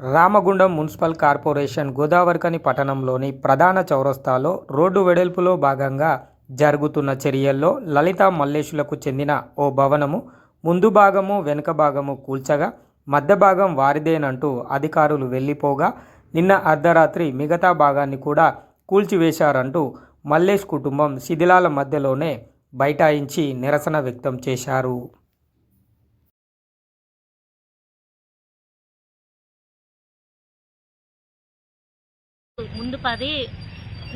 Ramagundam municipal corporation Godavarikhani పట్టణంలోని ప్రధాన చౌరస్తాలో రోడ్డు వెడల్పులో భాగంగా జరుగుతున్న చర్యల్లో లలిత మల్లేశులకు చెందిన ఓ భవనము ముందు భాగము వెనుక భాగము కూల్చగా మధ్య భాగం వారిదేనంటూ అధికారులు వెళ్ళిపోగా నిన్న అర్ధరాత్రి మిగతా భాగాన్ని కూడా కూల్చివేశారంటూ మల్లేష్ కుటుంబం శిథిలాల మధ్యలోనే బైఠాయించి నిరసన వ్యక్తం చేశారు. ముందు పది.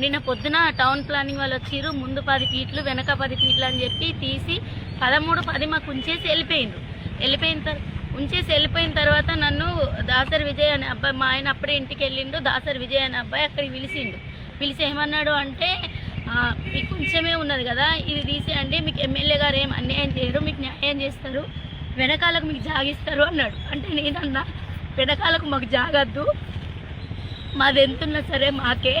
నిన్న పొద్దున టౌన్ ప్లానింగ్ వాళ్ళు వచ్చిర్రు ముందు పది ఫీట్లు వెనక పది ఫీట్లు అని చెప్పి తీసి పదమూడు పది మాకు ఉంచేసి వెళ్ళిపోయిండు వెళ్ళిపోయిన తర్వాత ఉంచేసి వెళ్ళిపోయిన తర్వాత నన్ను దాసరి విజయ్ అనే అబ్బాయి మా ఆయన అప్పుడే ఇంటికి వెళ్ళిండు దాసరి విజయ్ అనే అబ్బాయి అక్కడికి పిలిచిండు. పిలిచి ఏమన్నాడు అంటే మీకు కొంచెమే ఉన్నది కదా ఇది తీసేయండి మీకు ఎమ్మెల్యే గారు ఏం అన్యాయం చేయరు మీకు న్యాయం చేస్తారు వెనకాలకు మీకు జాగిస్తారు అన్నాడు. అంటే నేనన్నా వెనకాలకు మాకు జాగద్దు మాది ఎంతున్నా సరే మాకే.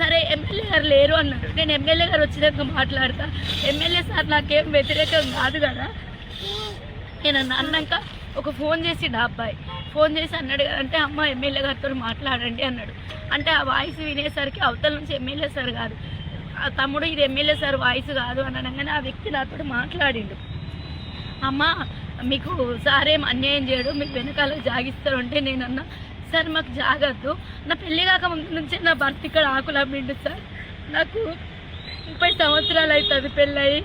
సరే ఎమ్మెల్యే గారు లేరు అన్నారు నేను ఎమ్మెల్యే గారు వచ్చినాక మాట్లాడతా. ఎమ్మెల్యే సార్ నాకేం వ్యతిరేకం కాదు కదా. నేను అన్నాక ఒక ఫోన్ చేసి నా అబ్బాయి. ఫోన్ చేసి అన్నాడు కదా అంటే అమ్మ ఎమ్మెల్యే గారితో మాట్లాడండి అన్నాడు. అంటే ఆ వాయిస్ వినేసరికి అవతల నుంచి ఎమ్మెల్యే సార్ కాదు. ఆ తమ్ముడు ఇది ఎమ్మెల్యే సార్ వాయిస్ కాదు అని అనగానే ఆ వ్యక్తి నాతో మాట్లాడిండు. అమ్మ మీకు సార్ ఏం అన్యాయం చేయడు మీకు వెనకాల జాగిస్తారు అంటే నేను అన్నా సార్ మాకు జాగద్దు. నా పెళ్ళి కాక ముందు నుంచే నా భర్త ఇక్కడ ఆకులు అమ్మిండు సార్. నాకు ముప్పై సంవత్సరాలు అవుతుంది పెళ్ళయి.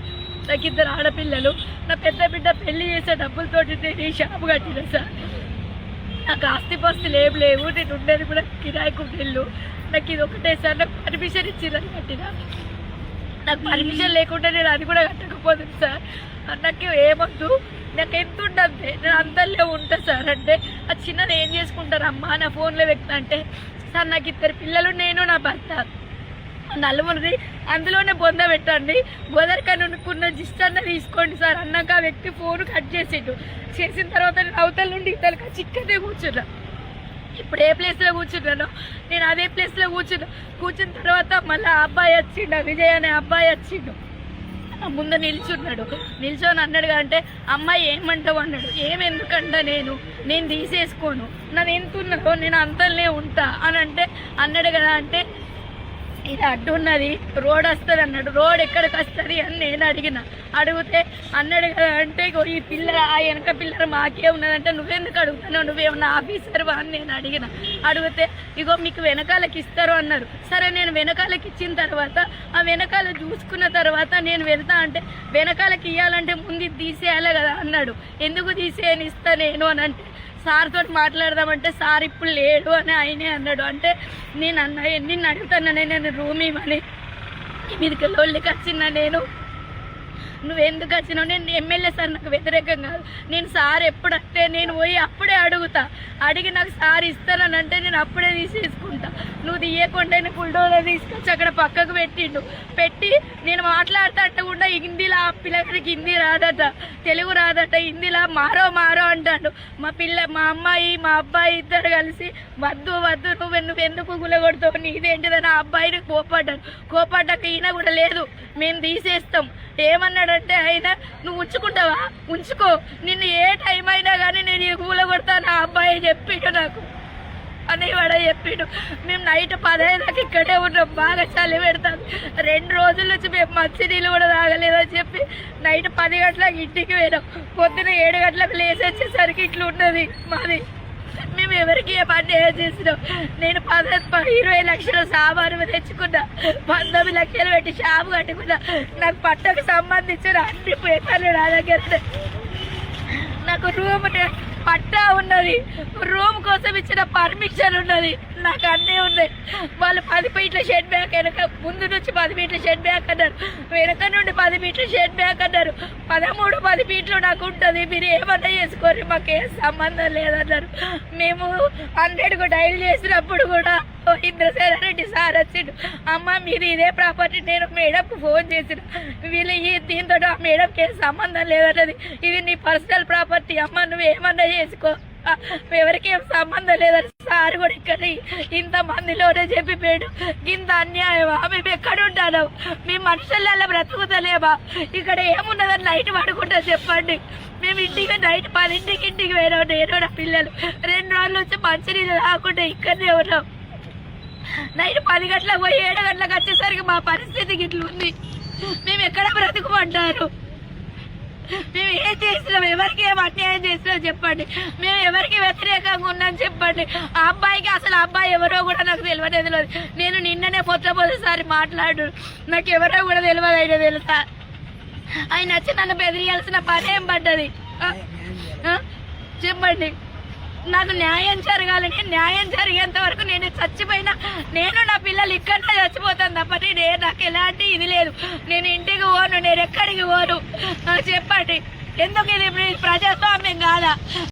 నాకు ఇద్దరు ఆడపిల్లలు. నా పెద్ద బిడ్డ పెళ్ళి చేసే డబ్బులతోటి నేను షాపు కట్టిన సార్. నాకు ఆస్తిపాస్తులు ఏం లేవు నేను ఉండేది కూడా కిరాయికు ఇల్లు నాకు ఇది ఒకటే సార్. నాకు పర్మిషన్ ఇచ్చిరని కట్టిన. నాకు పర్మిషన్ లేకుండా నేను అది కూడా కట్టకపోతుంది సార్. నాకు ఏమొద్దు. నాకు ఎంత ఉండదు నేను అందరిలో ఉంటా సార్. అంటే ఆ చిన్నది ఏం చేసుకుంటారమ్మా నా ఫోన్లో వ్యక్తి అంటే సార్ నాకు ఇద్దరు పిల్లలు నేను నా భర్త. నలుగురిది అందులోనే బొంద పెట్టండి. బొదరికని అనుకున్న జిస్ట్ అన్న తీసుకోండి సార్. అన్నాక ఆ వ్యక్తి ఫోన్ కట్ చేసిండు. చేసిన తర్వాత నేను అవతల నుండి ఇతలక చిక్కదే కూర్చున్నా. ఇప్పుడు ఏ ప్లేస్లో కూర్చున్నానో? నేను అదే ప్లేస్లో కూర్చున్నా. కూర్చున్న తర్వాత మళ్ళీ ఆ అబ్బాయి వచ్చిండు విజయ్ అనే అబ్బాయి వచ్చిండు. నా ముందు నిల్చున్నాడు. నిల్చొని అన్నాడు అంటే అమ్మాయి ఏమంటావు? అన్నాడు. ఏమెందుకంట నేను? నేను తీసేసుకోను. నన్ను ఎంత ఉన్నదో నేను అంతలనే ఉంటా. అని అంటే అన్నాడు కదా అంటే ఇది అడ్డు ఉన్నది. రోడ్ వస్తుంది అన్నాడు. రోడ్ ఎక్కడికి వస్తుంది అని నేను అడిగిన. అడిగితే అన్నాడు కదా అంటే ఇగో ఈ పిల్లర ఆ వెనక పిల్లర మాకే ఉన్నదంటే నువ్వెందుకు అడుగుతున్నావు? నువ్వేమన్నా ఆఫీసర్ అని నేను అడిగిన. అడిగితే ఇగో మీకు వెనకాలకి ఇస్తారు అన్నారు. సరే నేను వెనకాలకి ఇచ్చిన తర్వాత ఆ వెనకాల చూసుకున్న తర్వాత నేను వెళ్తా అంటే వెనకాలకి ఇవ్వాలంటే ముందు తీసేయాలి కదా అన్నాడు. ఎందుకు తీసేయని ఇస్తా నేను అని అంటే సార్ తోటి మాట్లాడదామంటే సార్ ఇప్పుడు లేడు అని ఆయనే అన్నాడు. అంటే నేను అన్న నిన్ను అడుగుతానని నేను రూమ్ ఇవ్వని మీదకి లోళ్ళకి వచ్చిన నేను. నువ్వు ఎందుకు వచ్చినావు? నేను ఎమ్మెల్యే సార్ నాకు వ్యతిరేకం కాదు. నేను సార్ ఎప్పుడు అంటే నేను పోయి అప్పుడే అడుగుతా. అడిగి నాకు సార్ ఇస్తానని అంటే నేను అప్పుడే తీసేసుకుంటా. నువ్వు తీయకుండా కుల్డోలో తీసుకొచ్చి అక్కడ పక్కకు పెట్టిండు. పెట్టి నేను మాట్లాడుతా అంటకుండా కూడా హిందీలో ఆ పిల్లగాడికి హిందీ రాదట. తెలుగు రాదట హిందీలో మారో మారో అంటాడు. మా పిల్ల మా అమ్మాయి మా అబ్బాయి ఇద్దరు కలిసి వద్దు వద్దు నువ్వు నువ్వు ఎందుకు గులగొడతావు నీదేంటిదని ఆ అబ్బాయిని కోపాడ్డాను కోపాడ్డాక ఈయన కూడా లేదు. మేము తీసేస్తాం. ఏమన్నాడు అంటే ఆయన నువ్వు ఉంచుకుంటావా? ఉంచుకో. నిన్ను ఏ టైం అయినా కానీ నేను ఈ కూల కొడతాను? ఆ అబ్బాయి చెప్పిండు నాకు. అని వాడ చెప్పిండు. మేము నైట్ పదహైదుకి ఇక్కడే ఉన్నాం. బాగా చలి పెడతాం రెండు రోజుల నుంచి మేము మంచి నీళ్ళు కూడా తాగలేదని చెప్పి నైట్ పది గంటలకు ఇంటికి పోయినాం. పొద్దున ఏడు గంటలకు లేచి వచ్చేసరికి ఇట్లా ఉన్నది మాది. ఎవరికి ఏ పని నేను పద ఇరవై లక్షల సామాను తెచ్చుకున్నా పంతొమ్మిది లక్షలు పెట్టి షాపు కట్టుకున్నా. నాకు పట్టకు సంబంధించిన అన్ని పేపర్లు నా దగ్గర నాకు రూమ్ పట్టా ఉన్నది. రూమ్ కోసం ఇచ్చిన పర్మిషన్ ఉన్నది. నాకు అన్నీ ఉన్నాయి. వాళ్ళు పది ఫీట్ల షెడ్ బ్యాక్ వెనక ముందు నుంచి పది ఫీట్ల షెడ్ బ్యాక్ అన్నారు. వెనక నుండి పది ఫీట్ల షెడ్ బ్యాక్ అన్నారు. పదమూడు పది ఫీట్లు నాకు ఉంటుంది. మీరు ఏమన్నా చేసుకోరు. మాకేం సంబంధం లేదన్నారు. మేము హండ్రెడ్కు డైల్ చేసినప్పుడు కూడా ఓ రెడ్డి సార్ వచ్చిండు. అమ్మ మీది ఇదే ప్రాపర్టీ. నేను మేడంకు ఫోన్ చేసిన. వీళ్ళు ఈ దీంతో ఆ మేడంకి ఏం సంబంధం లేదన్నది. ఇది నీ పర్సనల్ ప్రాపర్టీ. అమ్మ నువ్వు ఏమన్నా చేసుకో. ఎవరికి ఏం సంబంధం లేదని సార్ కూడా ఇక్కడ ఇంత మందిలోనే చెప్పిపోయాడు. ఇంత అన్యాయమా? మేము ఎక్కడ ఉంటాను మీ మనుషులలో బ్రతుకుతలేమా? ఇక్కడ ఏమున్నదని నైట్ పడుకుంటా చెప్పండి. మేము ఇంటికి నైట్ పదింటికి ఇంటికి పోయినాం నేను నా పిల్లలు. రెండు రోజులు వచ్చి మంచినీళ్ళు రాకుండా ఇక్కడనే ఉన్నాం. నైట్ పది గంటలకు పోయి ఏడు గంటలకు వచ్చేసరికి మా పరిస్థితి ఇట్లా ఉంది. మేము ఎక్కడ బ్రతుకుమంటారు? మేము ఏం చేసినాం? ఎవరికి ఏం చెప్పండి. మేము ఎవరికి వ్యతిరేకంగా ఉన్నాం చెప్పండి. ఆ అబ్బాయికి అసలు అబ్బాయి ఎవరో కూడా నాకు తెలియనే తెలియదు నేను నిన్ననే పొత్త పొద్దుసారి మాట్లాడు. నాకు ఎవరో కూడా తెలియదు ఆయన తెలుసా? ఆయన వచ్చి నన్ను బెదిరియాల్సిన పని ఏం పడ్డది? చెప్పండి. నాకు న్యాయం జరగాలని న్యాయం జరిగేంత వరకు నేను చచ్చిపోయినా నేను నా పిల్లలు ఇక్కడనే చచ్చిపోతాను తప్ప నేను నాకు ఎలాంటి ఇది లేదు. నేను ఇంటికి పోను నేను ఎక్కడికి పోను. చెప్పండి. ఎందుకు ఇది ప్రజాస్వామ్యం కాదా?